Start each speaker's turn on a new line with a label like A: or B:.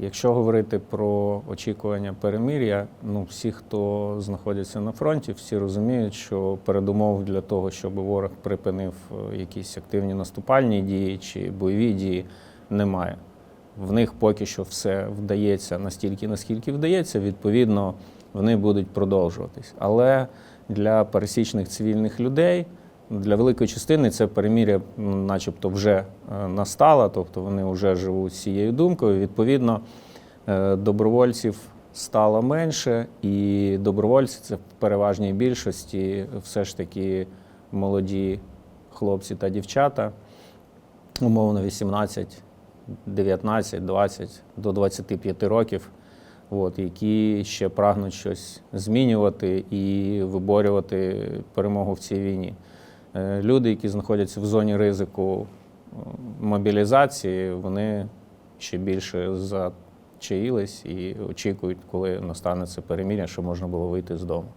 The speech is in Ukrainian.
A: Якщо говорити про очікування перемир'я, ну всі, хто знаходиться на фронті, всі розуміють, що передумов для того, щоб ворог припинив е, якісь активні наступальні дії чи бойові дії, немає. В них поки що все вдається настільки, наскільки вдається. Відповідно, вони будуть продовжуватись. Але для пересічних цивільних людей, для великої частини це переміря, начебто, вже е, настало, тобто вони вже живуть цією думкою. Відповідно, е, добровольців стало менше, і добровольці це в переважній більшості все ж таки молоді хлопці та дівчата, умовно 18, 19, 20 до 25 років, от, які ще прагнуть щось змінювати і виборювати перемогу в цій війні. Е, Люди, які знаходяться в зоні ризику е, мобілізації, вони ще більше зачаїлись і очікують, коли настане це перемір'я, що можна було вийти з дому.